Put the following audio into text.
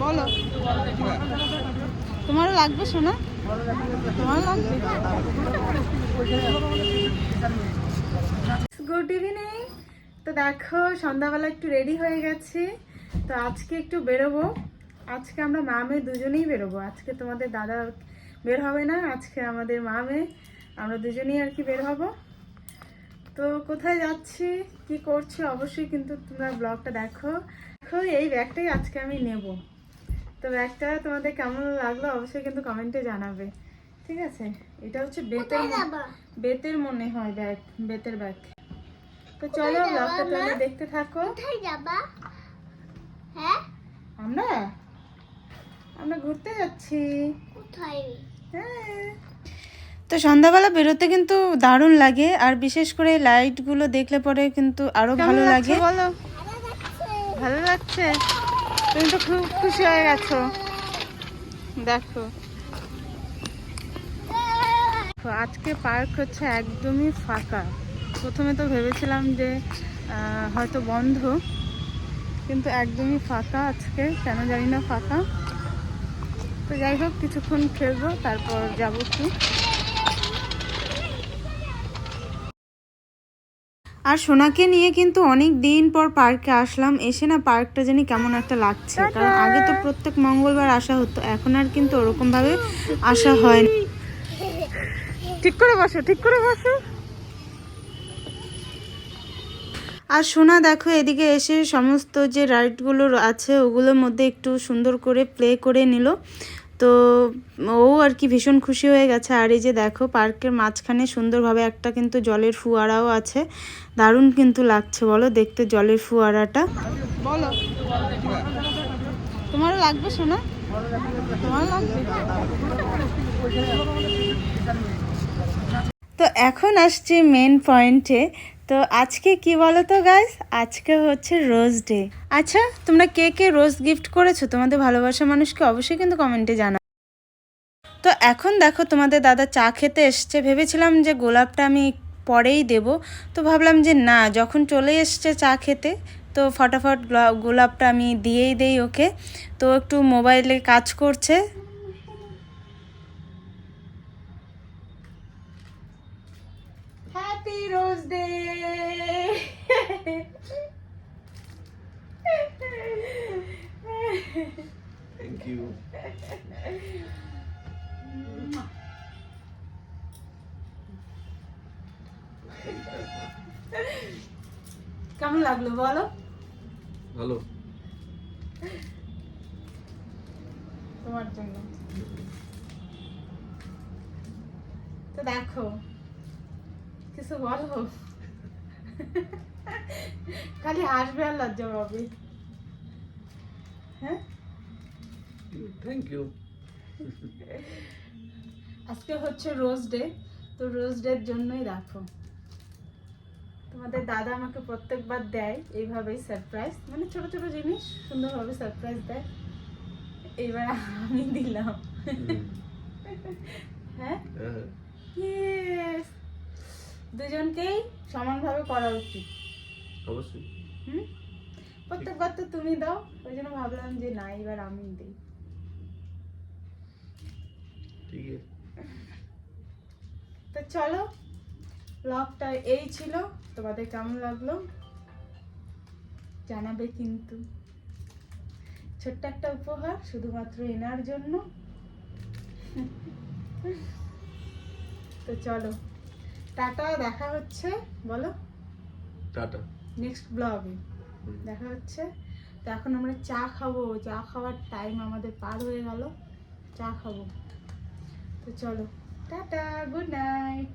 বলো। তোমারও লাগবে, শোনা। তোমার লাগবে। গুড ইভিনিং তো দেখো, সন্ধ্যাবেলা একটু রেডি হয়ে গেছি। তো আজকে একটু বেরোবো। আজকে আমরা মা মেয়ে দুজনেই বেরোবো। আজকে তোমাদের দাদা বের হবে না, আজকে আমাদের মা মেয়ে। আমরা দুজনেই আর কি বের হব। তো কোথায় যাচ্ছি, কি করছি, অবশ্যই কিন্তু তোমরা ব্লগটা দেখো। দেখো, এই ব্যাগটাই আজকে আমি নেব। তো ব্যাগটা তোমাদের কেমন লাগল অবশ্যই কিন্তু কমেন্টে জানাবে। ঠিক আছে? এটা হচ্ছে বেতের বেতের মনে হয় ব্যাগ বেতের ব্যাগ। তো চলো ব্লগটা তোমরা দেখতে থাকো। কোথায় যাবা? হ্যাঁ? আমরা? আমরা ঘুরতে যাচ্ছি। কোথায়? হ্যাঁ। তো সন্ধ্যাবেলা বেরোতে কিন্তু দারুণ লাগে আর বিশেষ করে লাইটগুলো দেখলে পরে কিন্তু আরও ভালো লাগে। বলো? ভালো লাগছে? তুমি তো খুব খুশি হয়ে গেছো। দেখো। আজকে পার্ক হচ্ছে একদমই ফাঁকা। প্রথমে তো ভেবেছিলাম যে হয়তো বন্ধ, কিন্তু একদমই ফাঁকা আজকে, কেন জানি না ফাঁকা। তো যাই হোক, কিছুক্ষণ খেলব, তারপর যাব কি। আর সোনাকে নিয়ে কিন্তু অনেক দিন পর পার্কে আসলাম। এসে না পার্কটা জানি কেমন একটা লাগছে। কারণ আগে তো প্রত্যেক মঙ্গলবার আসা হতো। এখন আর কিন্তু ওরকম ভাবে আসা হয় না। ঠিক করে বসো ঠিক করে বসো। আর সোনা দেখো এদিকে এসে সমস্ত যে রাইডগুলো আছে ওগুলোর মধ্যে একটু সুন্দর করে প্লে করে নিল। তো ও আর কি ভীষণ খুশি হয়ে গেছে। আর এই যে দেখো, পার্কের মাঝখানে সুন্দরভাবে একটা কিন্তু জলের ফুয়ারাও আছে। দারুণ কিন্তু লাগছে, বলো দেখতে জলের ফুয়ারাটা। বলো। তোমারও লাগবে লাগবে? তো এখন আসছি মেন পয়েন্টে তো আজকে কি বলো তো গাইস আজকে হচ্ছে রোজ ডে আচ্ছা তোমরা কে কে রোজ গিফট করেছ? তোমাদের ভালোবাসা মানুষকে অবশ্যই কিন্তু কমেন্টে জানা তো এখন দেখো, তোমাদের দাদা চা খেতে এসছে। ভেবেছিলাম যে গোলাপটা আমি পরেই দেব। তো ভাবলাম যে না, যখন চলে এসছে চা খেতে, তো ফটাফট গোলাপটা আমি দিয়েই দেই ওকে। তো একটু মোবাইলে কাজ করছে। Happy rose day Thank you. কেমন লাগল বলো? ভালো। তোমার জন্য। তো দেখো কিছু বলো? খালি হাসবে আর লজ্জা পাবে। হ্যাঁ? থ্যাংক ইউ আজকে হচ্ছে রোজ ডে তো রোজ ডের জন্যই রাখো তোমাদের দাদা আমাকে প্রত্যেকবার দেয় এইভাবেই সারপ্রাইজ মানে ছোট ছোট জিনিস সুন্দরভাবে সারপ্রাইজ দেয়। এইবার আমি দিলাম। হ্যাঁ? ইয়েস দুজনকেই সমানভাবে করা উচিত। অবশ্যই। হুম? প্রত্যেকবার তো তুমি দাও ওই জন্য ভাবলাম যে না এবার আমি দিই। ঠিক আছে। তো চলো ব্লগটা এই ছিল। তোমাদের কেমন লাগল? জানাবে কিন্তু। ছোট্ট একটা উপহার শুধুমাত্র এনার জন্য। তো চলো। টাটা দেখা হচ্ছে বলো। টাটা। নেক্সট ব্লগে দেখা হচ্ছে। তো এখন আমরা চা খাব। চা খাওয়ার টাইম আমাদের পার হয়ে গেল। চা খাব। তো চলো। Tata good night